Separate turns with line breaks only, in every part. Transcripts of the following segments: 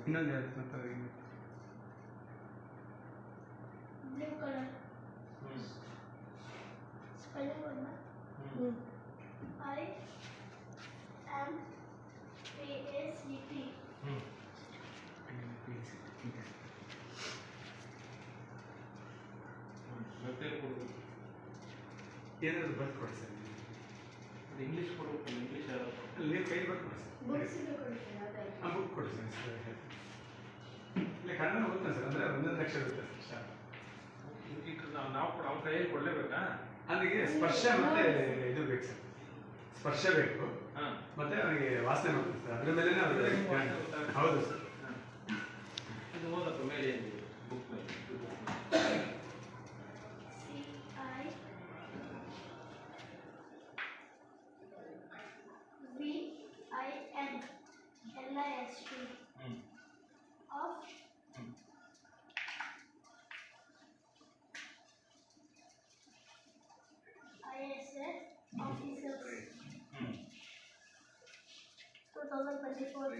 ಇನ್ನೊಂದು ಯಾವ್ದು ಮತ್ತೆ ಅವ್ರಿಗೆ?
ಬ್ಲೂ ಕಲರ್
ಹ್ಞೂ
ಸ್ಪೆಲ್ಲಿಂಗ್ ಒಂದು
ಹ್ಞೂ
I M P A C T
ಹ್ಞೂ ಮತ್ತೆ ಕೊಡಬೇಕು
ಏನಾದ್ರು ಬರ್ದು ಕೊಡಿ ಸರ್.
ಅದು ಇಂಗ್ಲೀಷ್ ಕೊಡಬೇಕು ಇಂಗ್ಲೀಷ್
ಅಲ್ಲಿ ಕೈ ಬರ್ದು ಕೊಡಿ ಸರ್. ಆ ಬುಕ್ ಕೊಡಿ ಸರ್ ಸರ್ ಇಲ್ಲ ಕನ್ನಡ ಓದ್ತಾನೆ ಸರ್ ಅಂದರೆ ಒಂದೊಂದು ಲಕ್ಷ ಇರುತ್ತೆ ಸರ್
ಸ್ಟಾರ್ಟ್ ನಾವು ನಾವು ಕೂಡ ಅವ್ರ ಕೈಯಲ್ಲಿ ಕೊಡಲೇಬೇಕಾ?
ಅಲ್ಲಿಗೆ ಸ್ಪರ್ಶ ಮತ್ತೆ ಇದು ಬೇಕು ಸರ್. ಸ್ಪರ್ಶ ಬೇಕು.
ಹಾಂ.
ಮತ್ತೆ ಅವನಿಗೆ ವಾಸನೆ ಮಾಡ್ತಾರೆ ಸರ್. ಅದ್ರ ಮೇಲೆ ಅವ್ರಿಗೆ ಹೌದು sir.
LIST mm. of mm.
ISS officers mm.
2024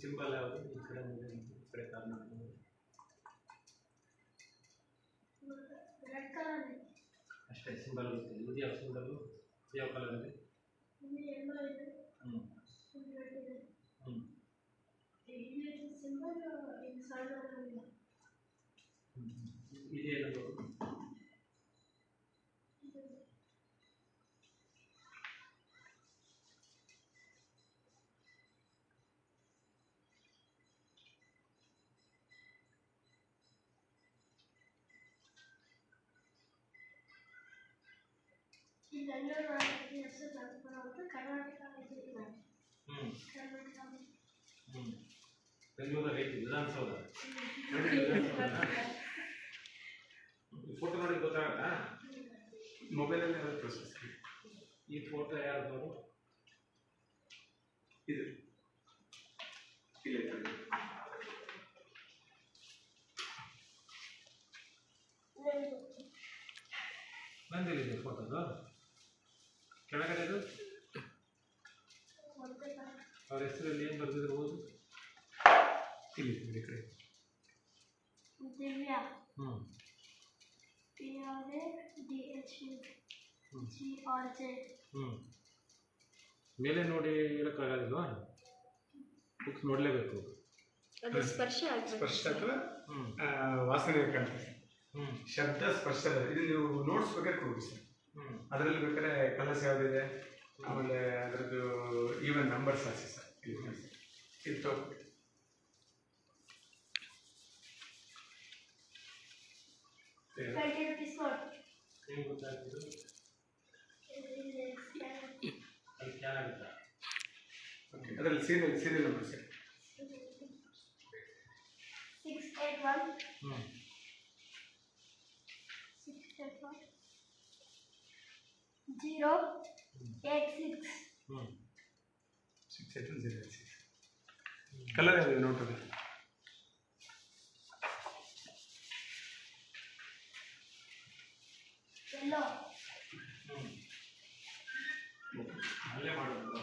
simple है సింబల్
ఇది
ఒక సింబల్ ఇది ఒక కలర్
ఇది?
ఇది ಹೆಸರು ಕರ್ನಾಟಕ ಇದೆ
ಹ್ಞೂ
ಕರ್ನಾಟಕ
ಹ್ಞೂ ಬೆಂಗಳೂರಲ್ಲಿ ಐತಿ ವಿಧಾನಸೌಧ. ಫೋಟೋ ನೋಡಿ ಗೊತ್ತಾಗತ್ತಾ?
ಮೊಬೈಲಲ್ಲಿ ಯಾವ್ದು ಪ್ರೊಸೆಸ್
ಈ ಫೋಟೋ ಯಾರ್ದು
ಇದು. ಇಲ್ಲ.
ಬಂದಿದೆ ಫೋಟೋದು ಕೆಳಗಡೆ ಇದು ಅವ್ರ ಹೆಸರಲ್ಲಿ ಏನು ಬರೆದಿರ್ಬೋದು
ಇಲ್ಲಿ ಈ ಕಡೆ.
ದಿವ್ಯಾ.
ಹ್ಞೂ
P R A D H
ಹ್ಞೂ
ಜಿ ಆರ್ ಜೆ.
ಹ್ಞೂ ಮೇಲೆ ನೋಡಿ ಹೇಳೋಕ್ಕಾಗೋದಿಲ್ವಾ? ಬುಕ್ಸ್ ನೋಡಲೇಬೇಕು.
ಅದು ಸ್ಪರ್ಶ
ಸ್ಪರ್ಶ ಅಥವಾ ವಾಸನೆ ಕಾಣ್ತದೆ
ಹ್ಞೂ
ಶಬ್ದ ಸ್ಪರ್ಶ. ಇದು ನೀವು ನೋಟ್ಸ್ ಬೇಕಾದ್ರೆ ಕೊಡಿ ಸರ್. ಅದರಲ್ಲಿ ಬೇಕಾದ್ರೆ ಕಲರ್ಸ್ ಯಾವುದಿದೆ? ಆಮೇಲೆ ಅದರದ್ದು ಈವನ್ ನಂಬರ್ಸ್ ಹಾಕಿ ಸರ್. ಇತ್ತು ಅದರಲ್ಲಿ serial serial number sir
six eight one
ಹ್ಞೂ
six eight one zero eight six.
Six eight one zero eight six. Colour ಯಾವುದು ನೋಟಲ್ಲಿ
ಎಲ್ಲೋ ಅಲ್ಲೇ ಮಾಡೋದು.